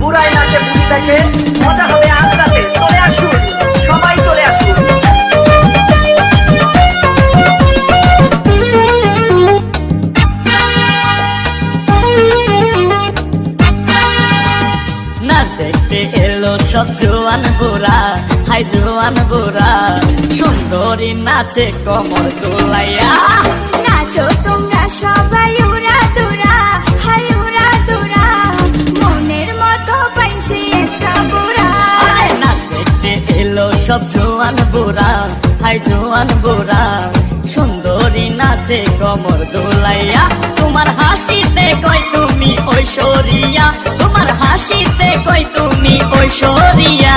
বুড়াই নাচে বুড়ি দেখে মজা হবে আজ রাতে চলে আসুন সবাই চলে আসুন। নাচ দেখতে এলো সব জোয়ান বুড়া হাই জোয়ান বুড়া সুন্দরী নাচে কমর দোলাইয়া। নাচো তোমরা সবাই সব জোয়ান বুড়া হাই জোয়ান বুড়া সুন্দরী নাচে কমর দোলাইয়া, তোমার হাসিতে কই তুমি ঐশ্বরিয়া। তোমার হাসিতে কই তুমি ঐশ্বরিয়া।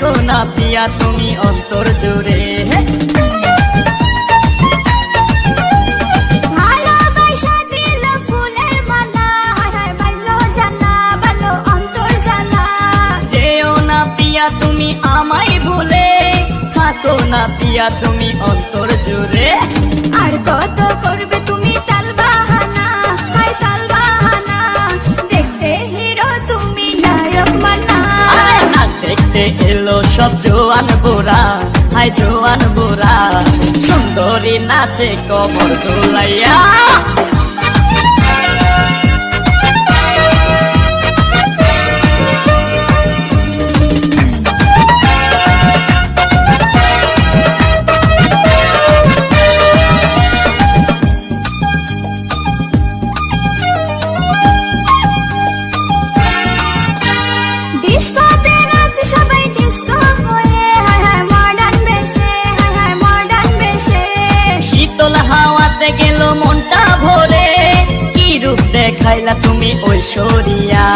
থাকো না পিয়া তুমি অন্তর জুড়ে। তুমি আমায় ভুলে থাকো না পিয়া তুমি অন্তর জুড়ে। আর কত দেখতে এলো সব জোয়ান বোরা হাই জোয়ান বোরা। সুন্দরী নাচে কবর দোলাইয়া। গেল মনটা ভরে। কি রূপ দেখাইলা তুমি ঐশ্বরিয়া?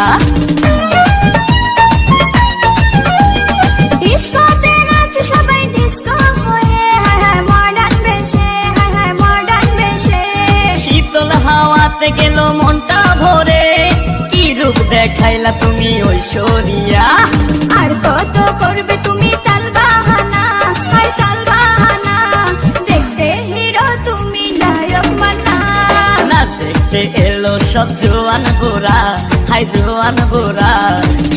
শীতল হাওয়াতে গেল মনটা ভরে। কি রূপ দেখাইলা তুমি ঐশ্বরিয়া? আর কত করবে তুমি দেখতে এলো সব জোয়ান বুড়া হাই জোয়ান বুড়া।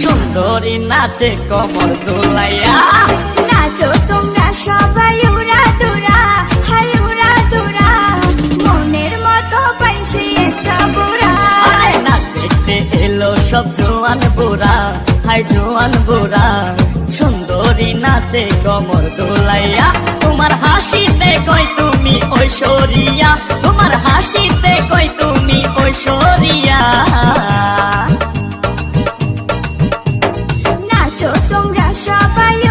সুন্দরী নাচে কমর দোলাইয়া। নাচো তোমরা সবাই উড়া দুরা হাই উড়া দুরা। মনের মতো পাইছি একটা বুড়া। আরে দেখতে এলো সব জোয়ান বুড়া হাই জোয়ান সুন্দরী নাচে কমর দোলাইয়া। তোমার হাসিতে কই তুমি ঐশ্বরিয়া তোমার হাসিতে কই তুমি সরিয়া নাচো তোমরা সবাই